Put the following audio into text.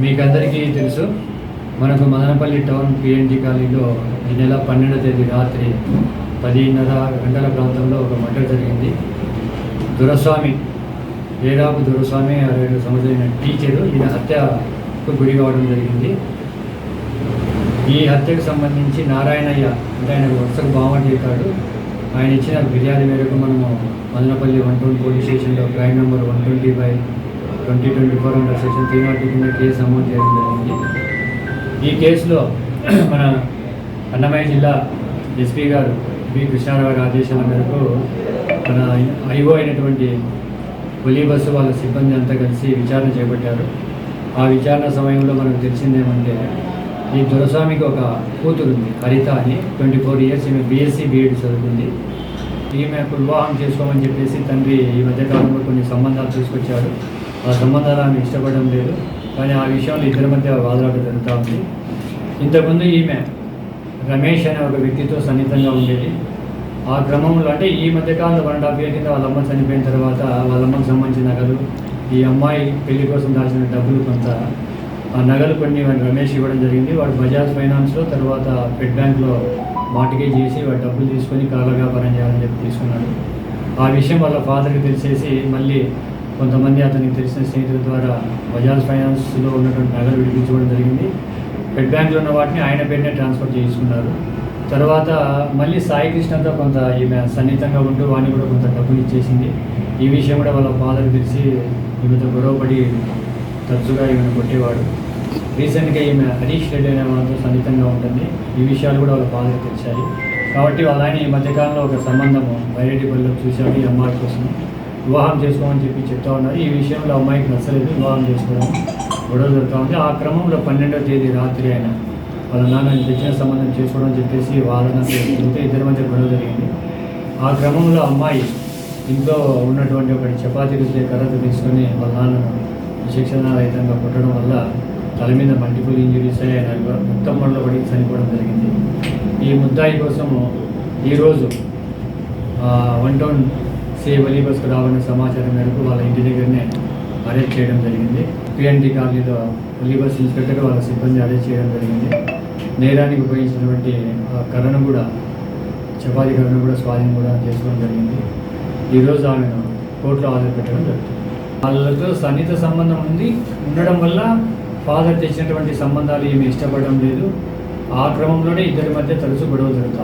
మీకందరికీ తెలుసు మనకు మదనపల్లి టౌన్ పిఎన్జి కాలనీలో ఈ నెల పన్నెండవ తేదీ రాత్రి పదిన్నర గంటల ప్రాంతంలో ఒక మర్డర్ జరిగింది. దురస్వామి ఏడాపు దురస్వామి అరవై ఏడు సంవత్సరమైన టీచరు ఈయన హత్యకు గురి కావడం జరిగింది. ఈ హత్యకు సంబంధించి నారాయణయ్య అంటే ఆయన వరుసకు బావటి చేశాడు ఆయన ఇచ్చిన ఫిర్యాదు మేరకు మనము మదనపల్లి వన్ ట్వంటీ పోలీస్ స్టేషన్లో crime number one twenty five twenty twenty four under section three nought కింద కేసు నమోదు చేయడం జరిగింది. ఈ కేసులో మన అన్నమయ్య జిల్లా ఎస్పీ గారు బి. కృష్ణారావు గారి ఆదేశాల మేరకు మన ఐఓ అయినటువంటి పులి బస్సు వాళ్ళ సిబ్బంది అంతా కలిసి విచారణ చేపట్టారు. ఆ విచారణ సమయంలో మనకు తెలిసిందేమంటే ఈ దొరస్వామికి ఒక కూతురు ఉంది హరిత అని ట్వంటీ ఫోర్ ఇయర్స్ ఈమె బీఎస్సీ బీఎడ్ చదువుకుంది. ఈమె వివాహం చేసుకోమని చెప్పేసి తండ్రి ఈ మధ్యకాలంలో కొన్ని సంబంధాలు తీసుకొచ్చాడు ఆ సంబంధాలు ఆమె ఇష్టపడడం లేదు. కానీ ఆ విషయంలో ఇద్దరి మధ్య వాదలాట జరుగుతూ ఉంది. ఇంతకుముందు ఈమె రమేష్ అనే ఒక వ్యక్తితో సన్నిహితంగా ఉండేది. ఆ క్రమంలో అంటే ఈ మధ్యకాలంలో వన్ అండ్ హాఫ్ ఇయర్ కింద వాళ్ళ అమ్మ చనిపోయిన తర్వాత వాళ్ళ అమ్మకి సంబంధించిన నగలు ఈ అమ్మాయి పెళ్ళి కోసం దాచిన డబ్బులు కొంత ఆ నగలు కొన్ని వాడు రమేష్ ఇవ్వడం జరిగింది. వాడు బజాజ్ ఫైనాన్స్లో తర్వాత ఫెడ్ బ్యాంక్లో మార్టిగేజ్ చేసి వాడు డబ్బులు తీసుకొని కాల వ్యాపారం చేయాలని చెప్పి తీసుకున్నాడు. ఆ విషయం వాళ్ళ ఫాదర్కి తెలిసేసి మళ్ళీ కొంతమంది అతనికి తెలిసిన స్నేహితుల ద్వారా బజాజ్ ఫైనాన్స్లో ఉన్నటువంటి నగలు విడిపించుకోవడం జరిగింది. ఫెడ్ బ్యాంక్లో ఉన్న వాటిని ఆయన పేరునే ట్రాన్స్ఫర్ చేయించుకున్నారు. తర్వాత మళ్ళీ సాయి కృష్ణతో కొంత ఈమె సన్నిహితంగా ఉంటూ వాడిని కూడా కొంత డబ్బులు ఇచ్చేసింది. ఈ విషయం కూడా వాళ్ళ ఫాదర్ తెలిసి ఈమెతో గొడవపడి తరచుగా ఈమెను కొట్టేవాడు. రీసెంట్గా ఈమె హరీష్ రెడ్డి అనే వాళ్ళతో సన్నిహితంగా ఉంటుంది. ఈ విషయాలు కూడా వాళ్ళ ఫాదర్ తెలిసాయి. కాబట్టి వాళ్ళ ఆయన ఈ మధ్యకాలంలో ఒక సంబంధము బయరెడ్డిపల్లిలో చూశాడు ఈ అమ్మాయి కోసం. వివాహం చేసుకోమని చెప్పి చెప్తా ఉన్నారు. ఈ విషయంలో అమ్మాయికి నచ్చలేదు. వివాహం చేసుకోవడం గొడవ జరుగుతూ ఉంది. ఆ క్రమంలో పన్నెండవ తేదీ రాత్రి ఆయన వాళ్ళ నాన్న తెచ్చిన సంబంధం చేసుకోవడం అని చెప్పేసి వాదన చేస్తుంటే ఇద్దరి మధ్య గొడవ జరిగింది. ఆ క్రమంలో అమ్మాయి ఇంట్లో ఉన్నటువంటి ఒకటి చపాతీ రుద్దే కర్రతో తీసుకొని వాళ్ళ నాన్నను శిక్షణ రహితంగా కొట్టడం వల్ల తల మీద మల్టిపుల్ ఇంజరీస్ అయ్యి ఆయన మొత్తం పనులు పడి చనిపోవడం జరిగింది. ఈ ముద్దాయి కోసము ఈరోజు వన్ టౌన్ సి వలీబస్కు రావాలనే సమాచారం మేరకు వాళ్ళ ఇంటి దగ్గరనే అరెస్ట్ చేయడం జరిగింది. పిఎన్టీ కాలనీలో వలీబస్ ఇన్స్పెక్టర్ వాళ్ళ సిబ్బంది అరెస్ట్ చేయడం జరిగింది. నేరానికి ఉపయోగించినటువంటి ఆ కర్రను కూడా చపాతీ కర్రను కూడా స్వాధీనం కూడా చేసుకోవడం జరిగింది. ఈరోజు ఆమెను కోర్టులో హాజరు పెట్టడం జరుగుతుంది. వాళ్ళతో సన్నిహిత సంబంధం ఉంది. ఉండడం వల్ల ఫాదర్ తెచ్చినటువంటి సంబంధాలు ఏమి ఇష్టపడడం లేదు. ఆ క్రమంలోనే ఇద్దరి మధ్య తరచూ గొడవలు జరుగుతూ